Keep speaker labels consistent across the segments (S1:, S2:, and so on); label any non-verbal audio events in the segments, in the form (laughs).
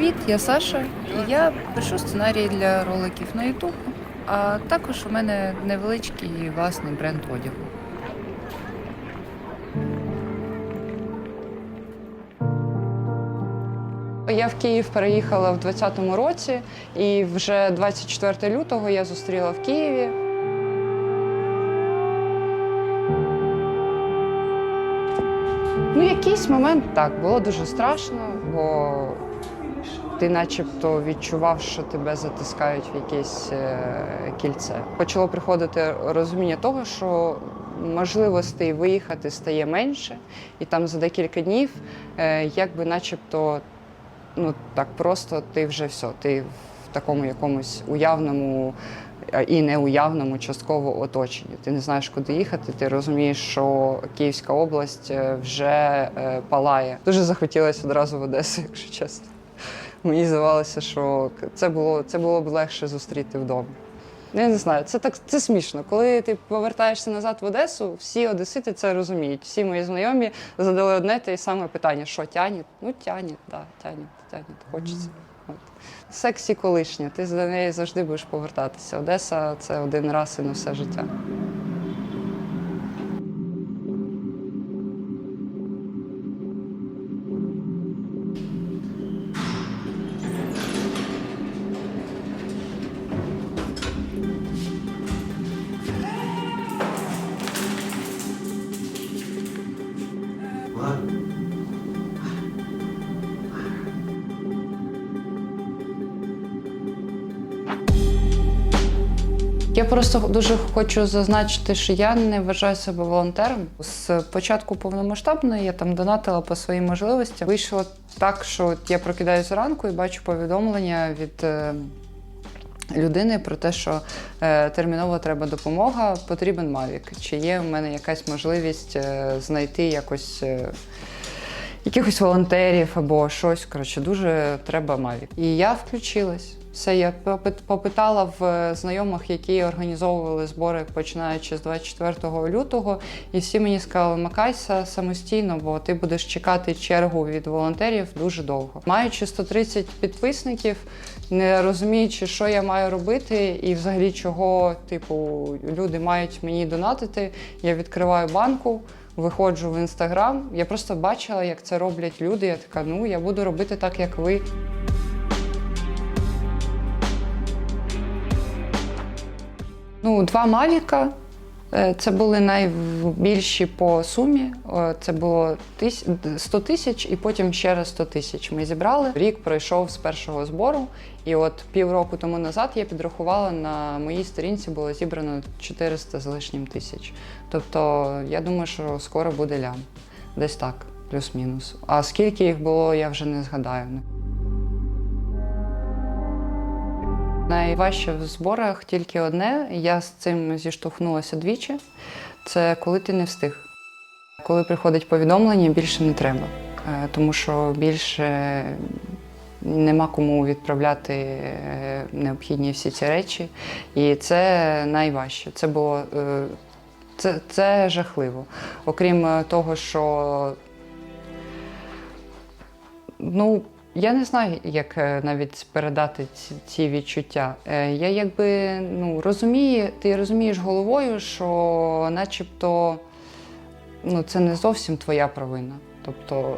S1: Привіт, я Саша. І я пишу сценарії для роликів на YouTube, а також у мене невеличкий власний бренд одягу.
S2: Я в Київ переїхала в 2020 році, і вже 24 лютого я зустріла в Києві. Ну, якийсь момент так було дуже страшно, бо ти начебто відчував, що тебе затискають в якесь е, кільце. Почало приходити розуміння того, що можливостей виїхати стає менше, і там за декілька днів, е, якби начебто ну так просто ти вже все, ти в такому якомусь уявному і неуявному частково оточенні. Ти не знаєш, куди їхати. Ти розумієш, що Київська область е, вже палає. Дуже захотілося одразу в Одесу, якщо чесно. Мені здавалося, що це було, це було б легше зустріти вдома. Я не знаю, це так це смішно. Коли ти повертаєшся назад в Одесу, всі одесити це розуміють. Всі мої знайомі задали одне те саме питання: що тянет? Ну, тянет, так, да, тянет, тянет, хочеться. От. Сексі колишня, ти за неї завжди будеш повертатися. Одеса це один раз і на все життя. Я просто дуже хочу зазначити, що я не вважаю себе волонтером. З початку повномасштабної я там донатила по своїм можливостям. Вийшло так, що от я прокидаюся зранку і бачу повідомлення від е, людини про те, що е, терміново треба допомога, потрібен Мавік. Чи є в мене якась можливість е, знайти якось. Якихось волонтерів або щось, коротше, дуже треба Мавік. І я включилась. Все, я попитала в е, знайомих, які організовували збори починаючи з 24 лютого, і всі мені сказали, макайся самостійно, бо ти будеш чекати чергу від волонтерів дуже довго. Маючи 130 підписників, не розуміючи, що я маю робити, і взагалі чого, типу, люди мають мені донатити, я відкриваю банку. Виходжу в інстаграм, я просто бачила, як це роблять люди. Я така, ну я буду робити так, як ви. Ну, два Мавіка. Е, Це були найбільші по сумі. Е, Це було 100 тисяч і потім ще раз 100 тисяч. Ми зібрали. Рік пройшов з першого збору, і от півроку тому назад я підрахувала на моїй сторінці було зібрано 400 з лишнім тисяч. Тобто, я думаю, що скоро буде лям. Десь так, плюс-мінус. А скільки їх було, я вже не згадаю. Найважче в зборах тільки одне. Я з цим зіштовхнулася двічі. Це коли ти не встиг. Коли приходить повідомлення, більше не треба, Е, тому що більше нема кому відправляти е, необхідні всі ці речі. І це найважче. Це було е, це, це жахливо. Окрім того, що ну. Я не знаю, як е, навіть передати ці, відчуття. Е, Я якби ну, розумію, ти розумієш головою, що начебто ну, це не зовсім твоя провина. Тобто,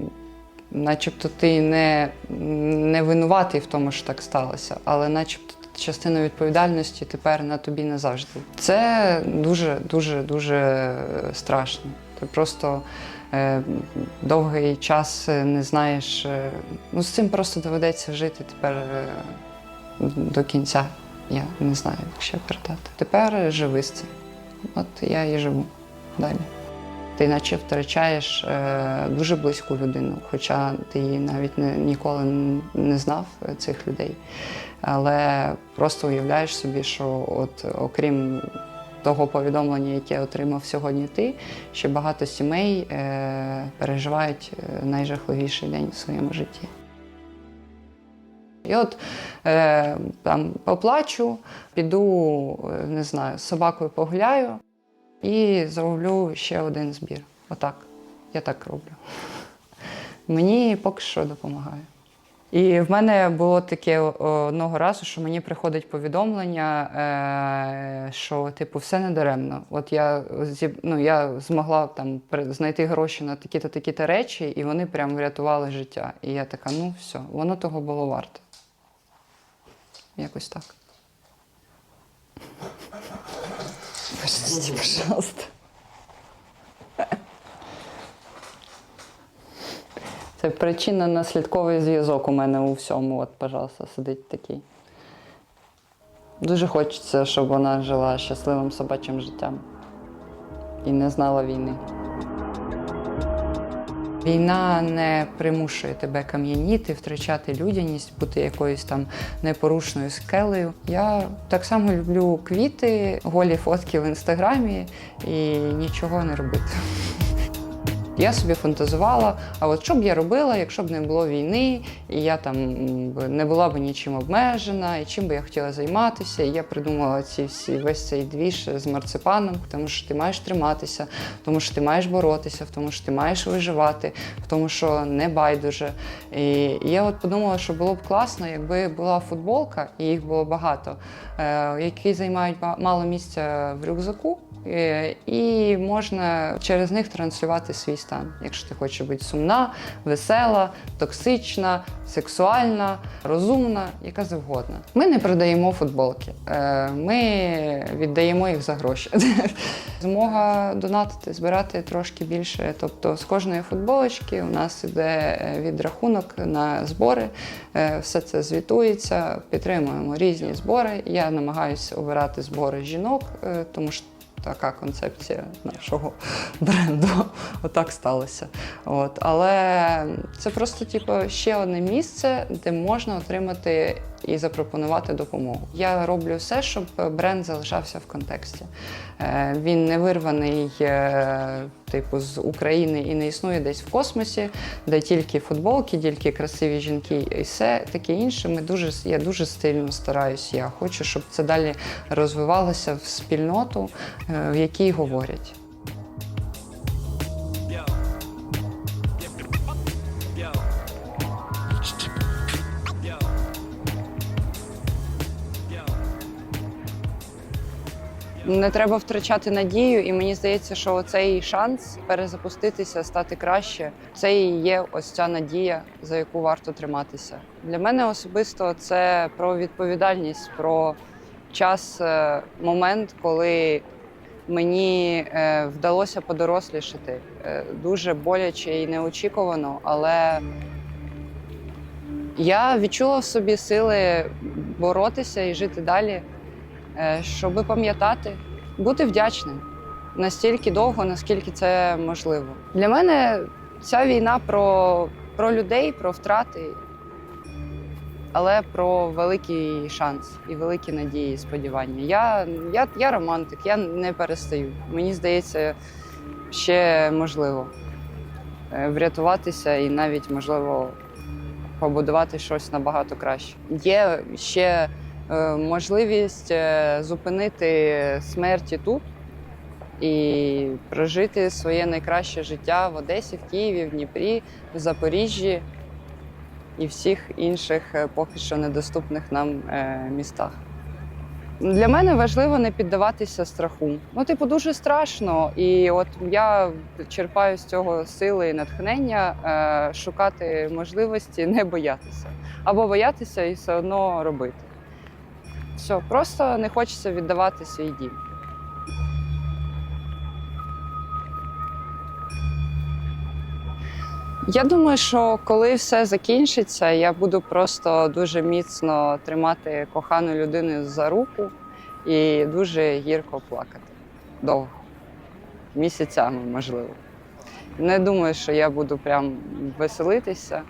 S2: е, начебто ти не, не винуватий в тому, що так сталося, але начебто частина відповідальності тепер на тобі назавжди. Це дуже, дуже, дуже страшно. Ти просто е, довгий час е, не знаєш. е, Ну, з цим просто доведеться жити тепер е, до кінця. Я не знаю, як ще передати. Тепер е, живи з цим. От я і живу далі. Ти наче втрачаєш е, дуже близьку людину, хоча ти її навіть не, ніколи не знав е, цих людей. Але просто уявляєш собі, що от окрім того повідомлення, яке отримав сьогодні ти, ще багато сімей е, переживають найжахливіший день в своєму житті. І от е, там поплачу, піду, не знаю, з собакою погуляю і зроблю ще один збір. Отак. Я так роблю. (laughs) Мені поки що допомагає. І в мене було таке одного разу, що мені приходить повідомлення, е, що типу все не даремно. От я ну, я змогла там знайти гроші на такі-то такі-то речі, і вони прям врятували життя. І я така, ну все, воно того було варто. Якось так. Простите, пожалуйста. Це причинно-наслідковий зв'язок у мене у всьому. От, пожалуйста, сидить такий. Дуже хочеться, щоб вона жила щасливим собачим життям і не знала війни. Війна не примушує тебе кам'яніти, втрачати людяність, бути якоюсь там непорушною скелею. Я так само люблю квіти, голі фотки в інстаграмі і нічого не робити. Я собі фантазувала, а от що б я робила, якщо б не було війни, і я там не була б нічим обмежена, і чим би я хотіла займатися. І я придумала ці всі весь цей двіж з марципаном, тому що ти маєш триматися, тому що ти маєш боротися, тому що ти маєш виживати, тому, що не байдуже. І я от подумала, що було б класно, якби була футболка, і їх було багато, е, які займають мало місця в рюкзаку. Е, І можна через них транслювати свій стан, якщо ти хочеш бути сумна, весела, токсична, сексуальна, розумна, яка завгодна. Ми не продаємо футболки, е, ми віддаємо їх за гроші. (laughs) Змога донатити, збирати трошки більше. Тобто з кожної футболочки у нас іде е, відрахунок на збори. Все це звітується, підтримуємо різні збори. Я намагаюся обирати збори жінок, тому що така концепція нашого (laughs) бренду. Отак сталося. От. Але це просто типу, ще одне місце, де можна отримати і запропонувати допомогу. Я роблю все, щоб бренд залишався в контексті. Е, Він не вирваний е, типу, з України і не існує десь в космосі, де тільки футболки, тільки красиві жінки і все таке інше. Ми дуже, я дуже стильно стараюсь. Я хочу, щоб це далі розвивалося в спільноту, е, в якій говорять. Не треба втрачати надію, і мені здається, що цей шанс перезапуститися, стати краще, це і є ось ця надія, за яку варто триматися. Для мене особисто це про відповідальність, про час, е, момент, коли мені е, вдалося подорослішати. Е, Дуже боляче і неочікувано, але я відчула в собі сили боротися і жити далі щоб пам'ятати, бути вдячним настільки довго, наскільки це можливо. Для мене ця війна про, про людей, про втрати, але про великий шанс і великі надії, сподівання. Я, я, я романтик, я не перестаю. Мені здається, ще можливо е, врятуватися і навіть можливо побудувати щось набагато краще. Є ще е, можливість е, зупинити смерті тут і прожити своє найкраще життя в Одесі, в Києві, в Дніпрі, в Запоріжжі і всіх інших е, поки що недоступних нам е, містах. Для мене важливо не піддаватися страху. Ну, типу, дуже страшно. І от я черпаю з цього сили і натхнення е, шукати можливості не боятися. Або боятися і все одно робити. Все, просто не хочеться віддавати свій дім. Я думаю, що коли все закінчиться, я буду просто дуже міцно тримати кохану людину за руку і дуже гірко плакати. Довго. Місяцями, можливо. Не думаю, що я буду прям веселитися.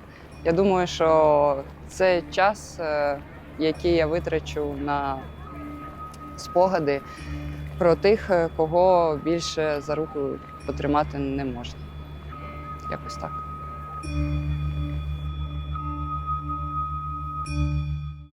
S2: Я думаю, що це час, який я витрачу на спогади про тих, е, кого більше за руку потримати не можна. Якось так.